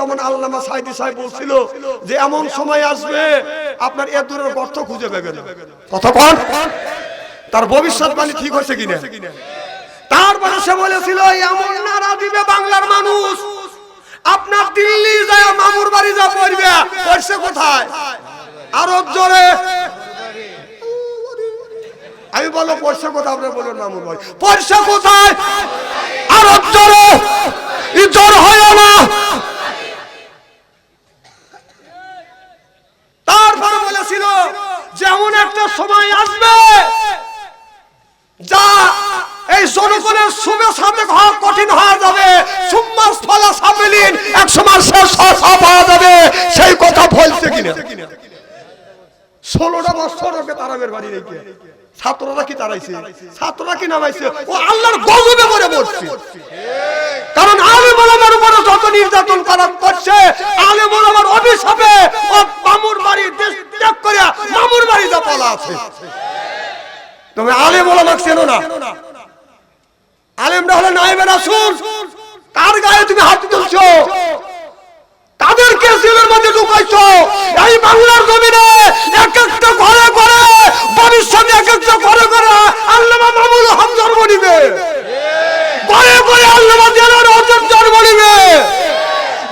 যেমন আল্লামা সাইদি সাহেব বলছিল যে এমন সময় আসবে, আপনার এ দূরের গর্ত খুঁজে পাবেন কন। তার ভবিষ্যৎবাণী ঠিক হয়েছে কিনা? তারপরে সে বলেছিল এমন নারা দিবে বাংলার মানুষ। আপনার দিল্লি যায়, মামুর বাড়ি যা পড়বে, পড়ছে কোথায়? আরব জোরে। আমি বলো পড়ছে কোথায়? আপনার বলুন মামুর বাড়ি। পড়ছে কোথায়? আরব জোরে। ই জ্বর হয় না তারপরে বলেছিল যেমন একটা সময় আসবে যা এই জনগণের শুভে সাথে হওয়া কঠিন হয়ে যাবে। সুম্মাস ফলা সামিলিন এক সময় শেষ হওয়া পাওয়া যাবে। সেই কথা বলছে কিনা? ষোলোটা বছর ওকে তারাবের বাড়ি রেখে। ছাত্ররা কি তারাইছে ছাত্ররা কি নামাইছে? ও আল্লাহর গজবে মরে পড়ছে কারণ আলে মোলামার উপরে যত নির্যাতন করা করছে আলে মোলামার অভিশাপে ও মামুর বাড়ি দেশ ত্যাগ করে মামুর বাড়ি যা পালা আছে। তুমি আলে মোলামাক চেনো না। আলেমরা হলো নাইবে রাসূল। কার গায়ে তুমি হাত তুলছো? তাদেরকে জেলের মধ্যে ঢুকাইছো। এই বাংলার জমিনে এক একটা ঘরে ঘরে ভবিষ্যতে এক একটা ঘরে ঘরে আল্লামা মামুল হক জন্ম নিবে। ঘরে ঘরে আল্লামা জেলার অর্জন জন্ম নিবে।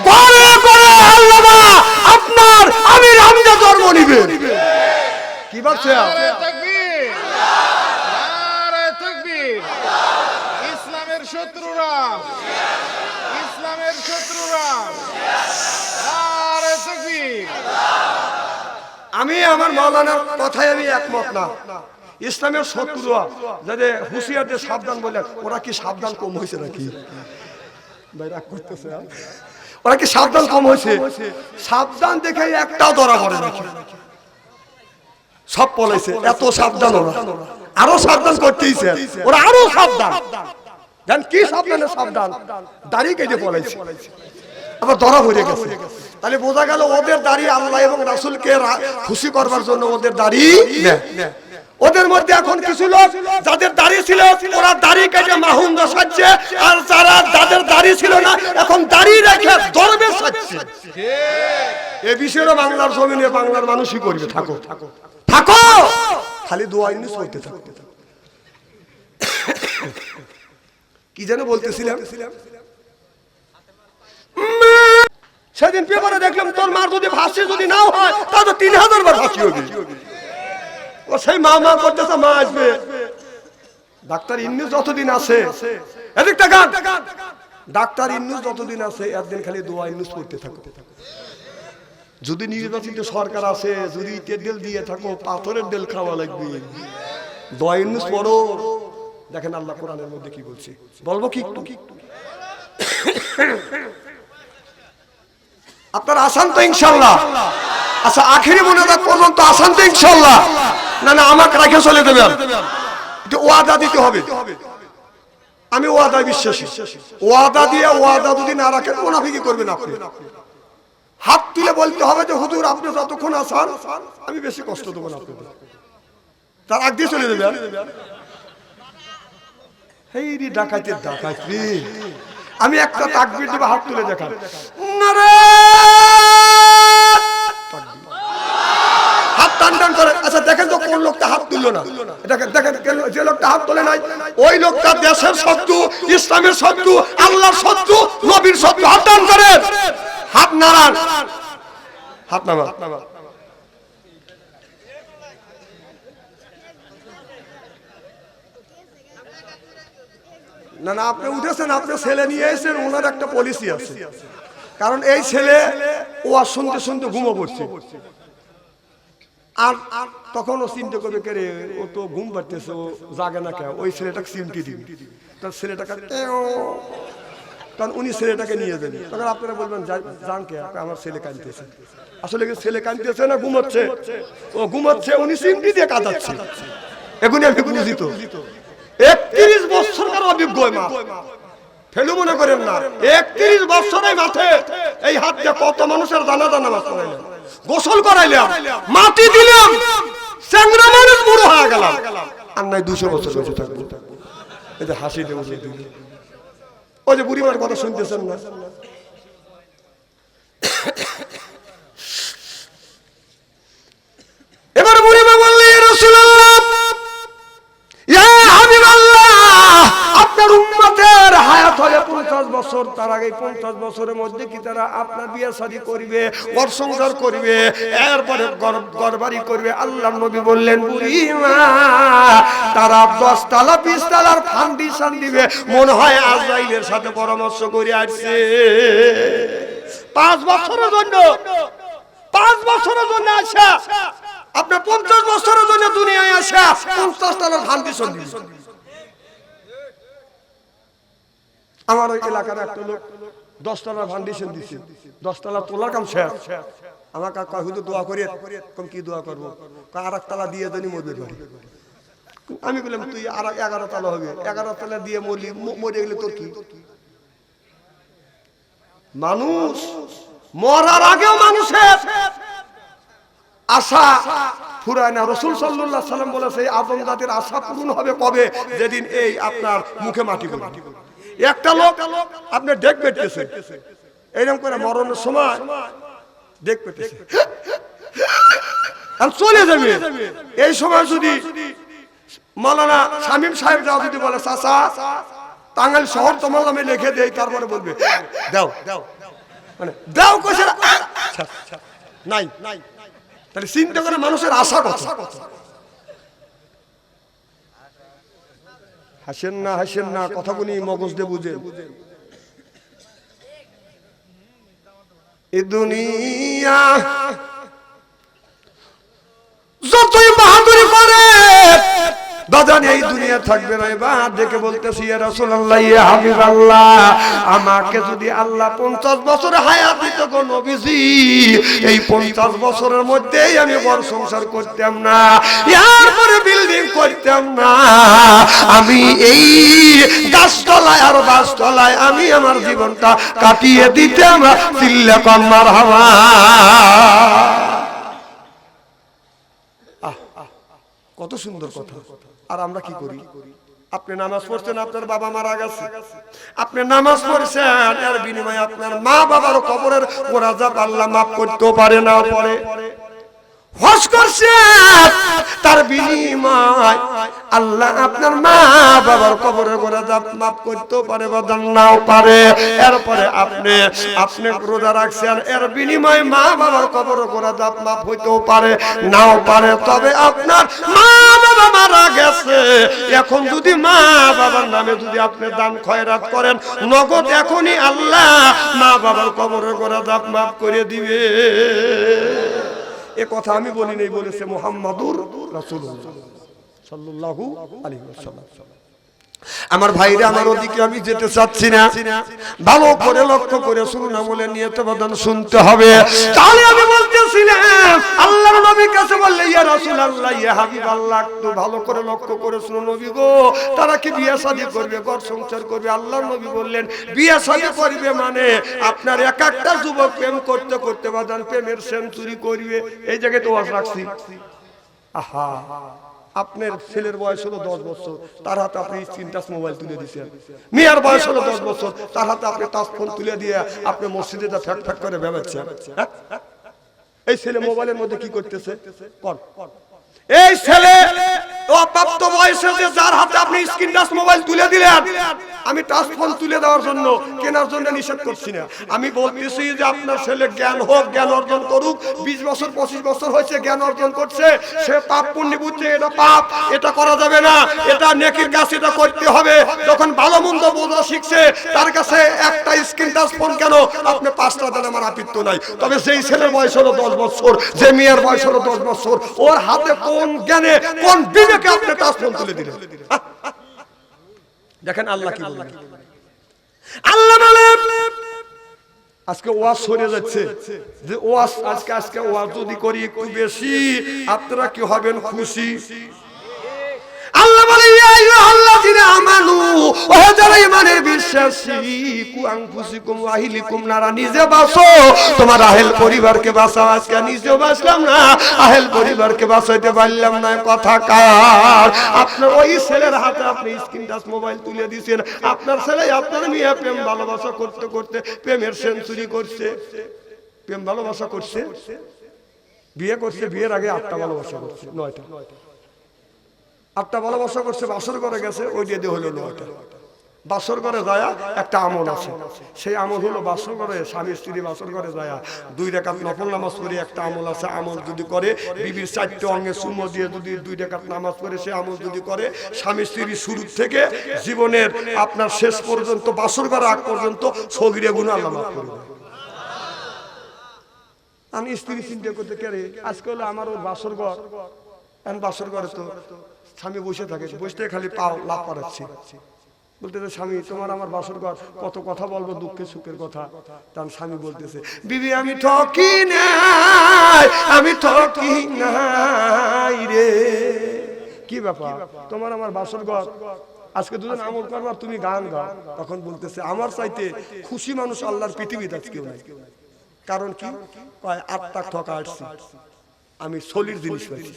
ঘরে ঘরে আল্লামা আপনার আমির হামজা জন্ম নিবে। কি নারে তাকবীর। নারে তাকবীর। ইসলামের শত্রুরা। ইসলামের শত্রুরা। আমি আমার মাওলানার কথায় আমি একমত না। ইসলামের শত্রুরা যাতে হুঁশিয়ারদের সাবধান বলে ওরা কি সাবধান কম হয়েছে নাকি? ভাই রাগ করতেছে ওরা কি সাবধান কম হয়েছে? সাবধান দেখে একটাও ধরা করে নাকি? সব পলাইছে এত সাবধান ওরা। আরও সাবধান করতেইছে। ওরা আরও সাবধান। জান কি সাবধানে সাবধান দাড়ি কেটে পলাইছে। আবার ধরা পড়ে গেছে। তাহলে বোঝা গেল ওদের দাড়ি আল্লাহ এবং রাসুলকে খুশি করবার জন্য ওদের দাড়ি ওদের মধ্যে এখন কিছু লোক যাদের দাড়ি ছিল ওরা দাড়ি কেটে মাহুম সাজছে আর যারা যাদের দাড়ি ছিল না এখন দাড়ি রেখে দরবে সাজছে। এ বিষয়ে বাংলার জমিনে বাংলার মানুষই করবে থাকো। থাকো থাকো। খালি দোয়া ইউনিস করতে থাকো। কি যেন বলতেছিলাম? সেদিন পেপারে দেখলাম তোর মার যদি ফাঁসি যদি নাও হয় তাহলে তিন হাজার বার ফাঁসি হবে। ও সেই মা মা করতেছে মা আসবে। ডাক্তার ইন্নুস যতদিন আছে এদিকটা গান। ডাক্তার ইন্নুস যতদিন আছে একদিন খালি দোয়া ইন্নুস করতে থাকো। যদি নির্বাচিত সরকার আছে যদি ডেল দিয়ে থাকো পাথরের ডেল খাওয়া লাগবে। দোয়া ইন্নুস পড়ো। দেখেন আল্লাহ কোরআনের মধ্যে কি বলছে। বলব কি? আপনার আসান তো ইনশাল্লাহ। আচ্ছা আখেরি মনে রাখ পর্যন্ত আসান তো ইনশাল্লাহ। না না, আমাকে রেখে চলে দেবেন ওয়াদা দিতে হবে। আমি ওয়াদায় বিশ্বাসী। ওয়াদা দিয়ে ওয়াদা যদি না রাখেন মুনাফিকি করবেন আপনি। হাত তুলে বলতে হবে যে, হুজুর, আপনি যতক্ষণ আসান, আমি বেশি কষ্ট দেবো না আপনাদের। তার আগ দিয়ে চলে দেবেন রে রে। আমি একটা তাকবির দেবো হাত তুলে দেখান। হাত টান টান করে। আচ্ছা দেখেন তো কোন লোকটা হাত তুললো না। দেখেন যে লোকটা হাত তোলে নাই ওই লোকটা দেশের শত্রু ইসলামের শত্রু আল্লাহর শত্রু নবীর শত্রু। হাত টান করে। হাত নাড়ান। হাত নামা না না, আপনি উঠেছেন, আপনি ছেলে নিয়ে এসেছেন, ওনার একটা পলিসি আছে। কারণ এই ছেলে, ও আর শুনতে শুনতে ঘুমো পড়ছে। আর তখন ও চিন্তা করবে, কে রে, ও তো ঘুম পাড়তেছে, ও জাগে না কে ওই ছেলেটাকে চিমটি দিবি। তার ছেলেটাকে। কারণ উনি ছেলেটাকে নিয়ে যাবেন। তখন আপনারা বলবেন, "যা- যান কে আমার ছেলে কাঁদতেছে। আসলে কি ছেলে কাঁদতেছে না ঘুমাচ্ছে? ও ঘুমাচ্ছে, উনি চিমটি দিয়ে কাঁদাচ্ছে। এখনই আমি বুঝি তো। একত্রিশ বছরকার অভিজ্ঞ ফেলু মনে করেন না, একত্রিশ বছরের মাঠে এই হাত দিয়ে কত মানুষের দানা দানা মাছ করাইলাম গোসল করাইলাম, মাটি দিলাম, চ্যাংরা মানুষ বুড়ো হয়ে গেলাম। আর নাই দুশো বছর বেঁচে থাকব। এই যে হাসি দেবো ওই যে বুড়িমার কথা শুনতেছেন না। এবার বুড়িমা বললেন রাসূলুল্লাহ হলে 50 বছর, তার আগে 50 বছরের মধ্যে কি তারা আপনার বিয়ে শাদী করবে, ঘর সংসার করবে, এরপরে ঘরবাড়ি করবে আল্লাহ নবী বললেন তারা 10 তালা 20 তালার ফাউন্ডেশন দিবে। মনে হয় আজরাইলের সাথে পরামর্শ করে আসছে। পাঁচ বছরের জন্য, পাঁচ বছরের জন্য আসা। আপনার পঞ্চাশ বছরের জন্য দুনিয়ায় আসা পঞ্চাশ টাকার ফাউন্ডেশন দিবে। আমার ওই এলাকার একটা লোক দশ দশতলার ফাউন্ডেশন দিছে। দশতলা তোলার কাম শেষ। দোয়া করি কম কি দোয়া করব? আর তালা দিয়ে আমি বললাম, তুই আর এগারো তালা হবে। এগারো তালা দিয়ে মরলি মরে গেলে তোর কি? মানুষ মরার আগেও মানুষের আশা ফুরায় না। রসুল সাল্লাহ সাল্লাম বলেছে আদম জাতির আশা পূরণ হবে কবে? যেদিন এই আপনার মুখে মাটি পড়বে। একটা লোক আপনি ডেক পেটেছে এইরকম করে মরণের সময় ডেক পেটেছে চলে যাবে এই সময় যদি মালানা শামীম সাহেব যাও যদি বলে চাচা টাঙ্গাইল শহর তোমার নামে লিখে দেই তারপরে বলবে দাও দাও মানে দাও। আচ্ছা, আচ্ছা, নাই নাই তাহলে চিন্তা করে মানুষের আশা কথা হাসেন না হাসেন না কথাগুলি মগজ দিয়ে বুঝেন এ দুনিয়া যতই বাহাদুরি করে দাদা এই দুনিয়া থাকবে না। এবার দেখে বলতেছি রাসূলুল্লাহ, ইয়া হাবিবাল্লাহ, আমাকে যদি আল্লাহ 50 বছর হায়াত দিত গো নবীজি, এই 50 বছরের মধ্যেই আমি ঘর সংসার করতাম না, এরপরে বিল্ডিং করতাম না। আমি এই গাছতলায় আর বাসতলায় আমি আমার জীবনটা কাটিয়ে দিতাম। চিল্লা কম মারহাবা। কত সুন্দর কথা। আর আমরা কি করি? আপনি নামাজ পড়ছেন, আপনার বাবা মারা গেছে। আপনি নামাজ পড়ছেন, এর বিনিময়ে আপনার মা বাবার কবরের মোরাজাত আল্লাহ মাফ করতেও পারে না পরে। তার বিনিময় আল্লাহ আপনার মা বাবার কবরে করে মাফ করতেও পারে বা নাও পারে। এরপরে আপনি আপনি রোজা রাখছেন, এর বিনিময়ে মা বাবার কবরে করে মাফ হইতেও পারে, নাও পারে। তবে আপনার মা মারা গেছে। এখন যদি মা বাবার নামে যদি আপনি দান খয়রাত করেন, নগদ এখনই আল্লাহ মা বাবার কবরের গোড়া দাপ মাফ করে দিবে। এ কথা আমি বলি নাই, বলেছে মোহাম্মদুর রাসুল সাল্লাল্লাহু আলাইহি ওয়াসাল্লাম। আমার ভাইরা, আমার ওদিকে আমি যেতে চাচ্ছি না। ভালো করে লক্ষ্য করে শুনুন আমলে নিয়ে তো বাদান শুনতে হবে। তাহলে আমি বলতেছিলাম আল্লাহর নবীর কাছে বললে, ইয়া রাসূলুল্লাহ, ইয়া হাবিবাল্লাহ, একটু ভালো করে লক্ষ্য করে শুনুন নবী গো। তারা কি বিয়ে শাদী করবে, ঘর সংসার করবে? আল্লাহর নবী বললেন, বিয়ে শাদী করবে মানে আপনার এক একটা যুবক প্রেম করতে করতে বাদান প্রেমের সেঞ্চুরি করবে। এই জায়গায় তো ওয়াজ রাখছি। আহা। আপনার ছেলের বয়স হলো দশ বছর তার হাতে আপনি স্ক্রিন টাচ মোবাইল তুলে দিয়েছেন। মেয়ের বয়স হলো দশ বছর তার হাতে আপনি টাচ ফোন তুলে দিয়ে আপনি মসজিদে যা ফ্যাক ফ্যাক করে হ্যাঁ? এই ছেলে মোবাইলের মধ্যে কি করতেছে? কর। এই ছেলে আমি ফোন তুলে দেওয়ার জন্য কেনার জন্য নিষেধ করছি না। আমি বলতেছি যে আপনার ছেলে জ্ঞান হোক, জ্ঞান অর্জন করুক, বিশ বছর, পঁচিশ বছর হয়েছে, জ্ঞান অর্জন করছে, সে পাপ পুণ্য বুঝছে, এটা পাপ, এটা করা যাবে না, এটা নেকির কাজ, এটা করতে হবে। যখন ভালো মন্দ বোঝা শিখছে, তার কাছে একটা স্ক্রিন টাচ ফোন কেন? আপনি পাঁচটা দেন, আমার আপিত্য নাই। তবে সেই ছেলের বয়স হলো দশ বছর, যে মেয়ের বয়স হলো দশ বছর, ওর হাতে কোন জ্ঞানে, কোন বিবেকে আপনি টাচ ফোন তুলে দিলেন? দেখেন আল্লাহ কি বলেন। আল্লাহ বলেন, আজকে ওয়াজ সরে যাচ্ছে। যে ওয়াজ আজকে আজকে ওয়াজ যদি করি একটু বেশি, আপনারা কি হবেন খুশি? আল্লাহ বলে আমানু। যারা বিশ্বাসী নারা নিজে তোমার পরিবারকে আজকে নিজেও না। পরিবারকে পারলাম না, কথা কার? আপনার ওই ছেলের হাতে আপনি স্ক্রিন টাচ মোবাইল তুলে দিয়েছেন আপনার ছেলে, আপনার মেয়ে প্রেম ভালোবাসা করতে করতে প্রেমের সেঞ্চুরি করছে। প্রেম ভালোবাসা করছে? বিয়ে করছে, বিয়ের আগে আটটা ভালোবাসা করছে, নয়টা। আটটা ভালোবাসা করছে, বাসর করে গেছে, ওই দিয়ে হলো নয়টা বাসর করে যায় একটা আমল আছে। সেই আমল হলো বাসর করে স্বামী স্ত্রী বাসর করে যায় দুই রেখাত নফল নামাজ পড়ে একটা আমল আছে, আমল যদি করে, বিবির চারটে অঙ্গে সুমো দিয়ে যদি দুই রেখাত নামাজ পড়ে, সে আমল যদি করে, স্বামী স্ত্রী শুরু থেকে জীবনের আপনার শেষ পর্যন্ত, বাসর করা আগ পর্যন্ত সগিরে গুণ আল্লাহ মাফ করে আমি স্ত্রী চিন্তা করতে কেরে আজকে হলো আমার ওর বাসর ঘর। এখন বাসর ঘরে তো স্বামী বসে থাকে বসতে খালি পাও লাভ করাচ্ছি বলতেছে স্বামী তোমার আমার বাসর ঘর কত কথা বলব দুঃখে সুখের কথা। তার স্বামী বলতেছে বিবি আমি ঠকি নাই আমি ঠকি নাই রে। কি ব্যাপার? তোমার আমার বাসর ঘর। আজকে দুজন আমল করবার তুমি গান গাও। তখন বলতেছে আমার চাইতে খুশি মানুষ আল্লাহর পৃথিবীতে আজ কেউ নাই। কারণ কি? কয় আত্মা ঠকা আসছি। আমি সলির জিনিস পাইছি।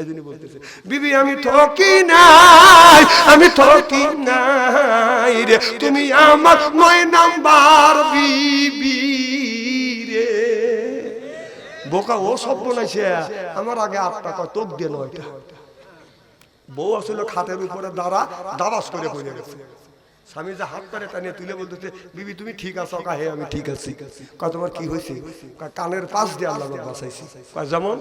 এই জন্য বলতেছে, বিবি, আমি ঠকি নাই, আমি ঠকি নাই রে। তুমি আমার নয় নাম্বার বিবি রে। বোকা, ও সব বলেছে আমার আগে আটটা কয় তোক দিয়ে নয়টা। বউ আসলে খাটের উপরে দাঁড়া, দাবাস করে পড়ে গেছে। স্বামী যে হাত করে টানিয়ে তুলে বলতেছে, বিবি, তুমি ঠিক আছো? কা, হে, আমি ঠিক আছি। কয় তোমার কি হয়েছে? কানের পাশ দিয়ে আল্লাহ বাঁচাইছি। কয় যেমন?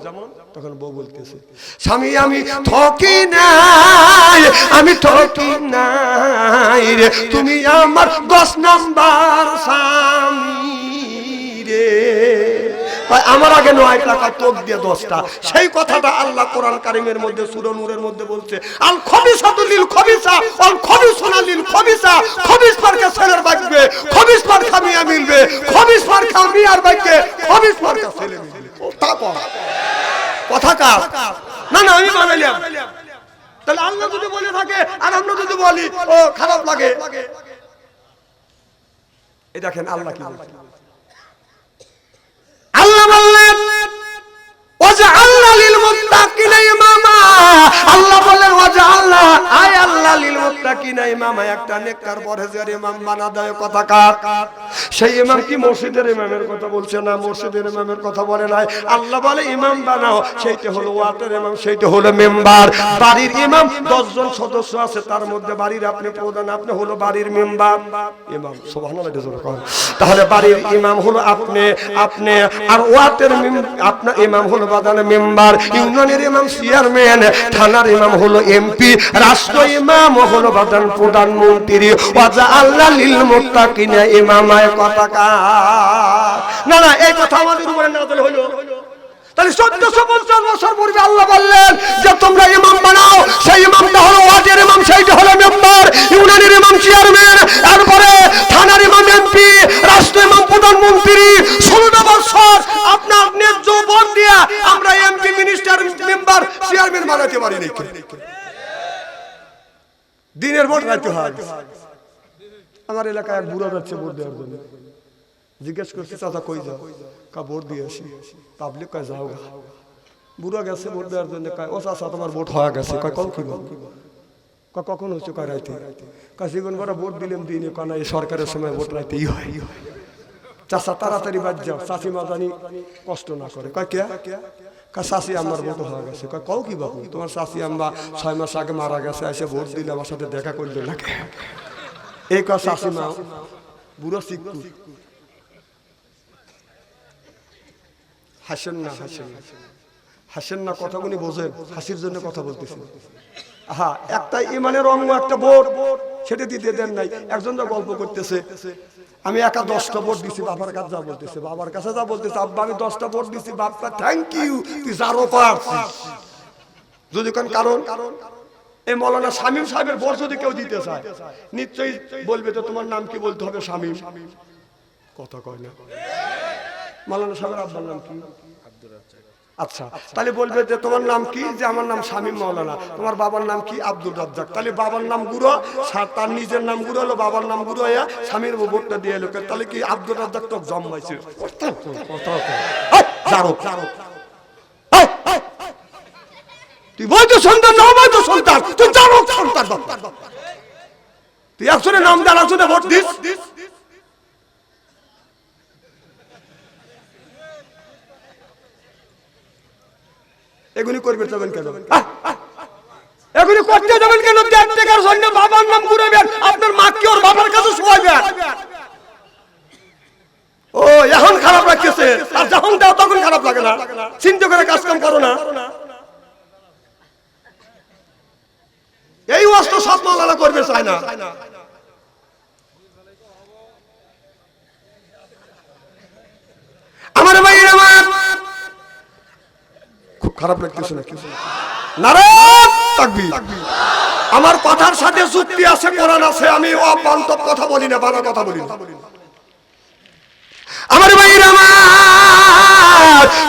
তখন বউ বলতেছে, স্বামী, আমি ঠকি নাই, আমি ঠকি নাই তুমি আমার দশ নাম্বার স্বামী। আমার আগে নয় টাকা তোক দিয়ে দশটা। সেই কথাটা আল্লাহ কোরআন কারিমের মধ্যে, সুর নূরের মধ্যে বলছে, আল খবিসাতু লিল খবিসা আল খবিসুনা লিল খবিসা, খবিস পারকে ছেলের বাঁচবে, খবিস পার খামিয়া মিলবে, খবিস পার খামিয়ার বাঁচবে, খবিস পার ছেলে মিলবে। তারপর কথা কার? না না, আমি বানাইলাম। তাহলে আল্লাহ যদি বলে থাকে, আর আমরা যদি বলি, ও, খারাপ লাগে। এই দেখেন আল্লাহ কি বলছে। আল্লাহ বললেন আল্লাহ ওয়াজআলনা আয় আল্লাহ লিল মুত্তাকিনা ইমামা, একটা নেককার পরহেজগার ইমাম বানা দেয় কথা কার? সেই ইমাম কি মসজিদের ইমামের কথা বলছে না মসজিদের ইমামের কথা বলে নাই? আল্লাহ বলে, ইমাম বানাও। সেইটা হলো ওয়াটের ইমাম, সেইটা হলো মেম্বার। বাড়ির ইমাম দশজন সদস্য আছে, তার মধ্যে বাড়ির আপনি প্রধান, আপনি হলো বাড়ির মেম্বার। ইমাম, সুবহানাল্লাহ। তাহলে বাড়ির ইমাম হলো আপনি আপনি, আর ওয়াটের আপনার ইমাম হলো বাদানের মেম্বার। ইউনিয়নের ইমাম, চেয়ারম্যান। থানার ইমাম হলো এমপি। রাষ্ট্র ইমাম হলো বাদান প্রধানমন্ত্রী, ওয়াজা আল্লাহ লিল মুত্তাকিনা ইমামায় কথা না না, এই কথা আমাদের উপরে না হলো তোমরা ইমাম বানাও, সেই হলো সেইটা হলো চেয়ারম্যান, তারপরে থানার ইমাম, এমপি, রাষ্ট্র ইমাম, প্রধানমন্ত্রী ষোলোটা বছর আপনার ন্যায্য ভোট দিয়া আমরা এমপি মিনিস্টার মেম্বার চেয়ারম্যান বানাতে পারি নাকি হয়। আমার এলাকায় এক বুড়ো যাচ্ছে ভোট দেওয়ার জন্য। জিজ্ঞেস করছি, চাচা, কই যাও? কা, ভোট দিয়ে আসি। পাবলিক কয়, যাও গা। বুড়ো গেছে ভোট দেওয়ার জন্য, কয়, ও চাচা, তোমার ভোট হয়ে গেছে। কয়, কল কি কখন হচ্ছে কয়, রাইতে। কয়, জীবন বড় ভোট দিলাম দিনে কয় এই সরকারের সময় ভোট রাইতেই হয়। চাচা, তাড়াতাড়ি বাদ যাও। চাষি মা জানি কষ্ট না করে। কয়, কে? কয় চাষি আমার ভোট হয়ে গেছে। কও কি বাবু তোমার চাষি আম্মা ছয় মাস আগে মারা গেছে এসে ভোট দিলে আমার সাথে দেখা করলে না এই কয় চাষি মা, বুড়ো শিখতু হাসেন না, হাসেন হাসেন না বোঝেন, হাসির জন্য কথা বলতেছি। হ্যাঁ একটা ইমানের অঙ্গ, একটা বোর্ড সেটা দিতে দেন নাই। একজন গল্প করতেছে আমি একা দশটা ভোট দিছি, বাবার কাছে যা বলতেছে, বাবার কাছে যা বলতেছে, আব্বা, আমি দশটা ভোট দিছি বাপটা থ্যাংক ইউ তুই যারও পারছিস। যদি কোন, কারণ? এই মৌলানা শামীম সাহেবের ভোট যদি কেউ দিতে চায়, নিশ্চয়ই বলবে যে তোমার নাম কি বলতে হবে শামীম। কথা কয় না। মালানা সাহেবের আব্বার নাম কি? আচ্ছা। তাহলে বলবে যে, তোমার নাম কি? যে, আমার নাম স্বামী মৌলানা তোমার বাবার নাম কি? আব্দুল রাজ্জাক। তাহলে বাবার নাম গুরু তার নিজের নাম গুরু হলো, বাবার নাম গুরু হইয়া স্বামীর ভোটটা দিয়ে লোকের তাহলে কি আব্দুল রাজ্জাক তো জন্মাইছে তুই বৈধ সন্তান না অবৈধ সন্তান? তুই জানো সন্তান তুই নাম একজনে ভোট দিস। এগুলি করবে যাবেন কেন? এগুলি করতে যাবেন কেন? টাকার জন্য বাবার নাম ঘুরাবেন আপনার মাকে ওর বাবার কাছে শোয়াবেন ও এখন খারাপ লাগতেছে। আর যখন দাও তখন খারাপ লাগে না। চিন্তা করে কাজ কাম করো না। এই অস্ত্র সব মালালা করবে চায় না আমার ভাই আমার খুব খারাপ লাগতেছে না কিছু আমার কথার সাথে যুক্তি আছে, কোরআন আছে, আমি অবান্তব কথা বলি না বাংলা কথা বলি না।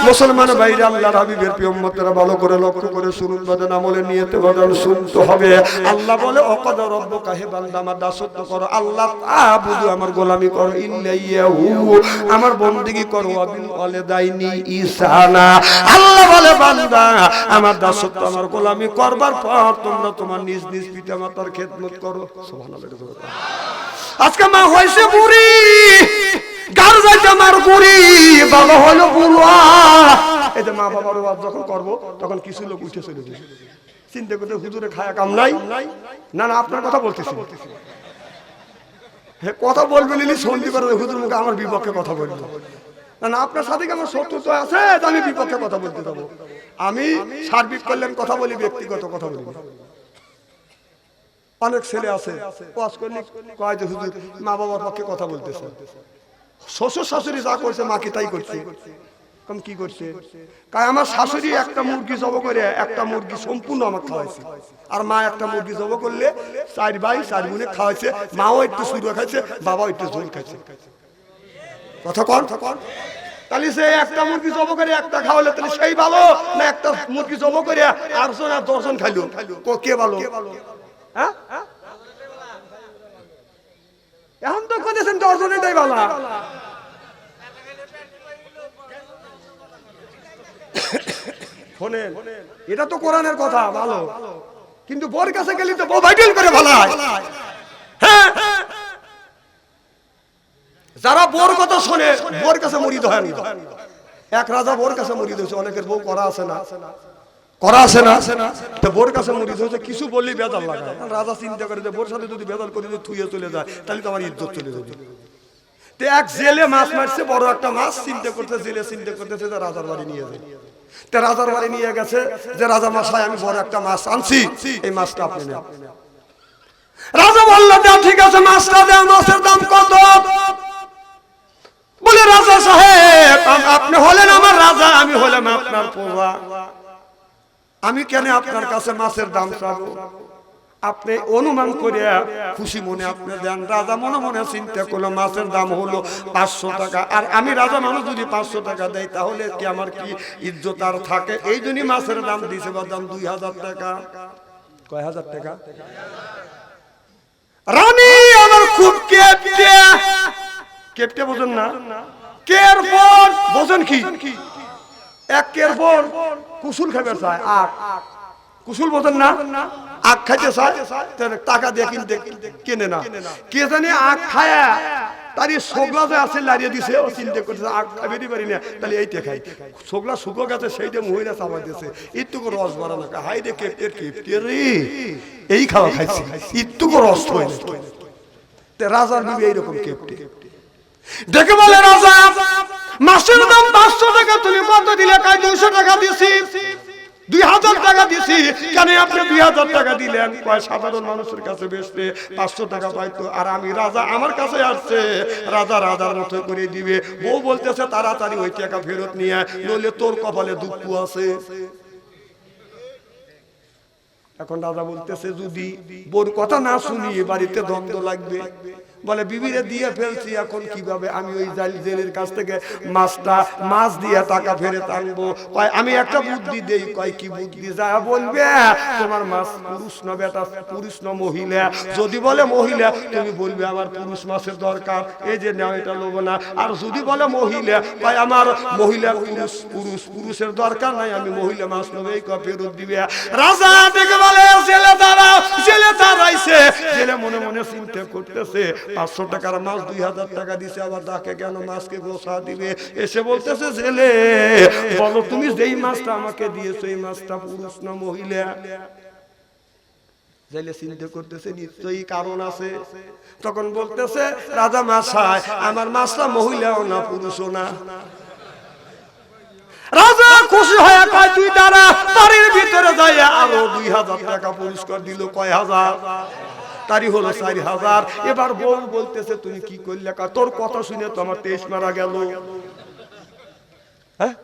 মুসলমান ভাইরা, আল্লাহর হাবিবের প্রিয় উম্মতেরা, ভালো করে লক্ষ্য করে শুনুন বাদান আমলে নিয়তে বাদান শুনতে হবে। আল্লাহ বলে অকদ রব্বকা কাহে বান্দা, আমার দাসত্ব করো। আল্লাহ আবুদু আমার গোলামি করো। ইল্লাইয়াহু আমার বন্দেগী করো। আবিল ওয়ালে দাইনি ইসানা। আল্লাহ বলে, বান্দা, আমার দাসত্ব, আমার গোলামি করবার পর তোমরা তোমার নিজ নিজ পিতা মাতার খেদমত করো। সুবহানাল্লাহ আজকে মা হয়েছে বুড়ি। আমার তখন কিছু লোক কাম নাই। না না, আপনার কথা হে, কথা বলবেন ইনি সন্ধি করে হুজুর মুখে আমার বিপক্ষে কথা বলব। না না, আপনার সাথে কি আমার শত্রু তো আছে আমি বিপক্ষে কথা বলতে যাব। আমি সার্বিক কল্যাণ কথা বলি, ব্যক্তিগত কথা বলি। অনেক ছেলে আছে মা বাবার পক্ষে কথা বলতেছে। শ্বশুর শাশুড়ি যা করছে মাকে তাই করছে? কম কি করছে? কাই আমার শাশুড়ি একটা মুরগি জব করে একটা মুরগি সম্পূর্ণ আমার খাওয়াইছে। আর মা একটা মুরগি জব করলে চার ভাই চার বোনে খাওয়াইছে মাও একটু শুরু খাইছে বাবাও একটু ঝোল খাইছে। কথা কন তাহলে সে একটা মুরগি জব করে একটা খাওয়ালে তাহলে সেই ভালো না একটা মুরগি জব করে আটজন আর দশজন খাইলো? কে ভালো? হ্যাঁ? এখন তো করেছেন দশজনেরটাই ভালো শোনেন, এটা তো কোরআনের কথা, ভালো। কিন্তু বোর কাছে গেলে তো বউ করে ভালো হ্যাঁ যারা বোর কথা শোনে, বোর কাছে মরিদ হয় এক রাজা বোর কাছে মরিদ হয়েছে, অনেকের বউ করা আছে না। করা আছে না? তো বোর কাছে মরিদ হয়েছে কিছু বললেই বেদাল লাগায়। রাজা চিন্তা করে যে বোর সাথে যদি বেদাল করে যদি থুয়ে চলে যায় তাহলে তো আমার ইজ্জত চলে যাবে। তো এক জেলে মাছ মারছে বড় একটা মাছ চিন্তা করতে জেলে চিন্তা করতেছে যে রাজার বাড়ি নিয়ে যায় তো রাজার বাড়ি নিয়ে গেছে যে রাজা মশাই আমি বড় একটা মাছ আনছি এই মাছটা আপনি নেন। রাজা বলল ঠিক আছে মাছটা মাছের দাম কত? বলে রাজা সাহেব আপনি হলেন আমার রাজা আমি হলাম আপনার প্রভা আমি কেন আপনার কাছে মাছের দাম চাবো? আপনি অনুমান করে খুশি মনে আপনি দেন। রাজা মনে মনে চিন্তা করল মাছের দাম হলো পাঁচশো টাকা। আর আমি রাজা মানুষ যদি পাঁচশো টাকা দেয় তাহলে কি আমার কি ইজ্জত আর থাকে? এই জন্যই মাছের দাম দিছে বা দাম দুই হাজার টাকা। কয় হাজার টাকা? রানী আমার খুব কেপটে কেপটে বোঝেন না। কের পর বোঝেন কি? এক কের পর কুসুল খাবে চায় আখ কুসুল বোঝেন না? আখ খাইতে চায় টাকা দিয়ে কিনতে কেনে না। কে জানে আখ খায়া তার এই যে আছে লাড়িয়ে দিছে, ও চিন্তা করতেছে আখ খাবেরই পারি না, তাহলে এইটা খাই সোগলা শুকো গেছে, সেইটা মহিলা চাপাই দিয়েছে ইটুকু রস না হাই রে কেপটের কেপটে রে। এই খাওয়া খাইছি। ইটুকু রস হয় রাজার বিবি এইরকম কেপটে। দেখে বলে, রাজা, মাসের দাম পাঁচশো টাকা, তুমি কত দিলে? কাজ দুইশো টাকা দিছি। দুই হাজার টাকা দিছি। কেন আপনি দুই হাজার টাকা দিলেন? কয়, সাধারণ মানুষের কাছে পাঁচশো টাকা পাইতো। আর আমি রাজা, আমার কাছে আসছে। রাজা রাজার মতো করে দিবে। বউ বলতেছে, তাড়াতাড়ি ওই টাকা ফেরত নিয়ে নইলে তোর কপালে দুঃখ আছে। এখন রাজা বলতেছে, যদি বোর কথা না শুনি বাড়িতে দ্বন্দ্ব লাগবে। বলে, বিবিরে দিয়ে ফেলছি, এখন কীভাবে আমি ওই জাল- জেলের কাছ থেকে মাছটা, মাছ দিয়ে টাকা ফেরত আনব? কয়, আমি একটা বুদ্ধি দেই। কয়, কি বুদ্ধি? যা বলবে, তোমার মাছ পুরুষ না বেটা, পুরুষ না মহিলা। যদি বলে মহিলা, তুমি বলবে আমার পুরুষ মাছের দরকার। এই যে নাও, এটা লোবো না। আর যদি বলে মহিলা, কয়, আমার মহিলা পুরুষ পুরুষ, পুরুষের দরকার নাই, আমি মহিলা মাছ নেব, এই কয়, ফেরত দিবে। রাজা দেখে বলে ছেলে দাঁড়াও ছেলে দাঁড়াইছে ছেলে মনে মনে চিন্তা করতেছে পাঁচশো টাকার মাছ দুই হাজার টাকা দিছে, আবার ডাকে কেন মাছকে গোসা দিবে? এসে বলতেছে, ছেলে, বলো তুমি যেই মাছটা আমাকে দিয়েছ, এই মাছটা পুরুষ না মহিলা? কারণ আছে। তখন বলতেছে, রাজা আমার মাছটা না, পুরুষও না। রাজা খুশি হয়ে ভিতরে যাই আরও দুই হাজার টাকা পুরস্কার দিল। কয়, হাজার। তারই হলো চারি হাজার। এবার বউ বলতেছে তুমি কি করলে তোর কথা শুনে তো আমার তেইশ মারা গেল। হ্যাঁ?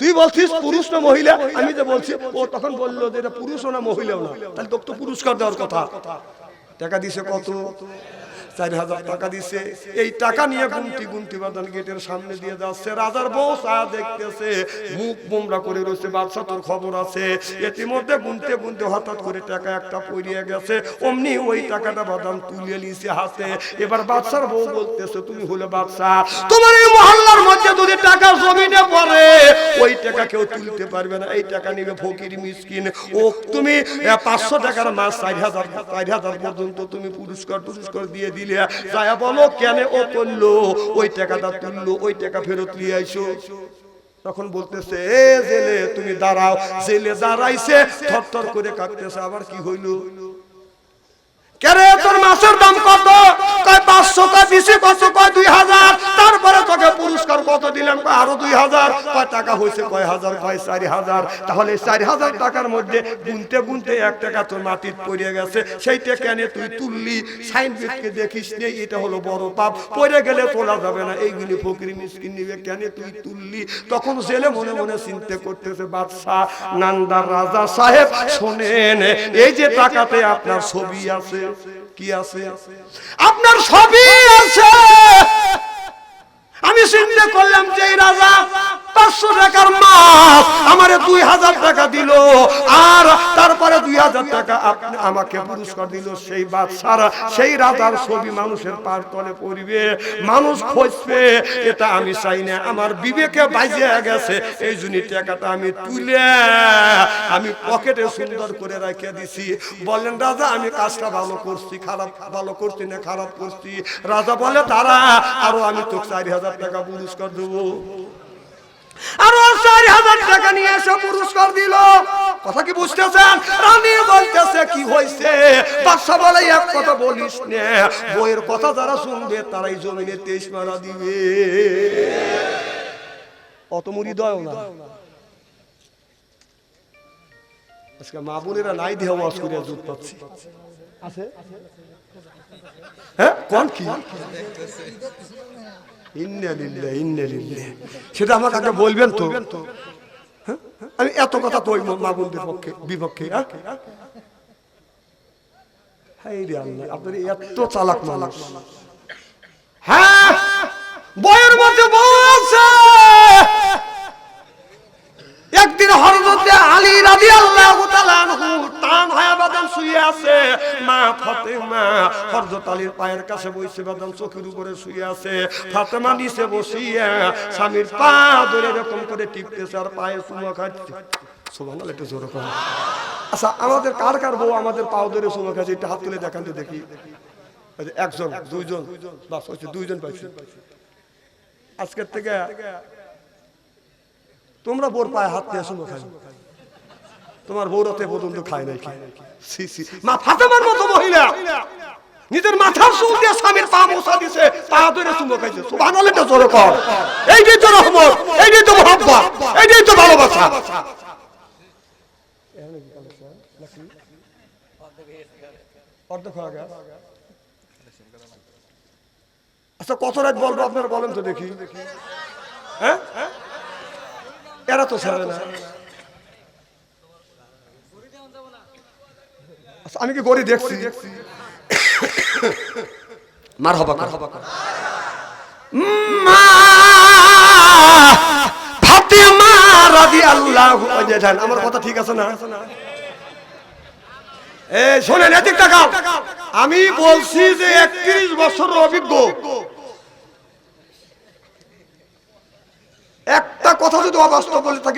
তুই বলছিস পুরুষ না মহিলা? আমি যে বলছি ও তখন বলল যে এটা পুরুষ না মহিলাও না। তাহলে তোর তো পুরস্কার দেওয়ার কথা। টাকা দিছে কত? চার হাজার টাকা দিছে। এই টাকা নিয়ে গুনতি গুনতি বাদান গেটের সামনে দিয়ে যাচ্ছে। রাজার বউ চা দেখতেছে, মুখ বোমরা করে রয়েছে বাদশা তোর খবর আছে। ইতিমধ্যে গুনতে গুনতে হঠাৎ করে টাকা একটা পড়িয়ে গেছে। অমনি ওই টাকাটা বাদাম তুলে নিছে হাতে। এবার বাদশার বউ বলতেছে, তুমি হলে বাদশা তোমার এই মহল্লার মধ্যে যদি টাকা জমিনে পড়ে, ওই টাকা কেউ তুলতে পারবে না। এই টাকা নিবে ফকির মিসকিন। ও, তুমি পাঁচশো টাকার মাছ চার হাজার চার হাজার পর্যন্ত তুমি পুরস্কার পুরস্কার দিয়ে দিলে। যায়া বলো কেন ও করল? ওই টাকাটা তুললো, ওই টাকা ফেরত নিয়ে আইসো। তখন বলতেছে, এ জেলে, তুমি দাঁড়াও। জেলে দাঁড়াইছে, থরথর করে কাঁপতেছে আবার কি হইল? দেখিস এটা হলো বড় পাপ। পড়ে গেলে তোলা যাবে না। এইগুলি ফকরি মিসকিন নিবে কেন তুই তুললি? তখন জেলে মনে মনে চিন্তা করতেছে, বাদশাহ, নান্দার রাজা সাহেব, শোনেন, এই যে টাকাতে আপনার ছবি আছে। কি আছে? আপনার সবই আছে। আমি চিন্তা করলাম যে রাজা পাঁচশো টাকার মাছ আমার দুই হাজার টাকা দিল। আর তারপরে দুই হাজার টাকা আপনি আমাকে পুরস্কার দিল সেই বাদশারা, সেই রাজার ছবি মানুষের পার তলে পড়বে, মানুষ খুঁজবে। এটা আমি চাই না, আমার বিবেকে বাজিয়ে গেছে, এই জন্য টাকাটা আমি তুলে, আমি পকেটে সুন্দর করে রেখে দিছি। বলেন রাজা, আমি কাজটা ভালো করছি, খারাপ, ভালো করছি না, খারাপ করছি? রাজা বলে তারা আরও আমি তো চারি হাজার টাকা পুরস্কার দেবো। আরও চারি হাজার টাকা নিয়ে এসে পুরস্কার দিল। কথা কি বুঝতেছেন? রানী বলতেছে কি হয়েছে বাদশা বলে এক কথা বলিস নে। বইয়ের কথা যারা শুনবে তারাই জমিনে তেইশ মারা দিবে। অত মুড়ি দয় না। আজকে মা বোনেরা নাই দেহ ওয়াজ করে জুত পাচ্ছি। আছে? হ্যাঁ? কোন কি ইন্না লিল্লাহ, ইন্না লিল্লাহ। সেটা আমার বলবেন তো? হ্যাঁ? আমি এত কথা তো মা বন্ধুর পক্ষে, বিপক্ষে হ্যাঁ? আপনার এত চালাক মানুষ। হ্যাঁ? মধ্যে বউ আছে একদিন হরজতে আলী রাদিয়াল্লাহু তাআলা আনহু টান হয়ে বাদাম শুয়ে আছে মা ফাতেমা আলীর পায়ের কাছে বসে চোখের উপরে শুয়ে আছে। ফাতেমা নিচে বসিয়া স্বামীর পা ধরে করে টিপতেছে আর পায়ে খাচ্ছে। একটু আচ্ছা আমাদের কার কার বউ আমাদের পাও ধরে চুমা খাচ্ছে? একটু হাত তুলে দেখান তো দেখি। একজন, দুইজন, বাস দুইজন পাইছে। আজকের থেকে তোমরা বোর পায়ে হাত দিয়ে খাই তোমার বৌরাতে পর্যন্ত খায় নাই মা ফাতেমার মতো মহিলা। নিজের মাথার চুল দিয়ে স্বামীর পা মোছা দিছে, পা ধরে চুমো খাইছে। সুবহানাল্লাহ, এটা জোরে কর। এইটাই তো রহমত এইটাই তো মহব্বত এইটাই তো ভালোবাসা। আচ্ছা কত রাত বলব আপনারা বলেন তো দেখি। হ্যাঁ? এরা তো ছাড়ে না আমি কি গড়ি দেখছি? মার হবা মার হবা মা ফাতেমা রাদিয়াল্লাহু আনহা। আমার কথা ঠিক আছে না? এ শোনেন এদিক তাকাও। আমি বলছি যে একত্রিশ বছর অভিজ্ঞ। একটা কথা যদি অবাস্তব বলে থাকে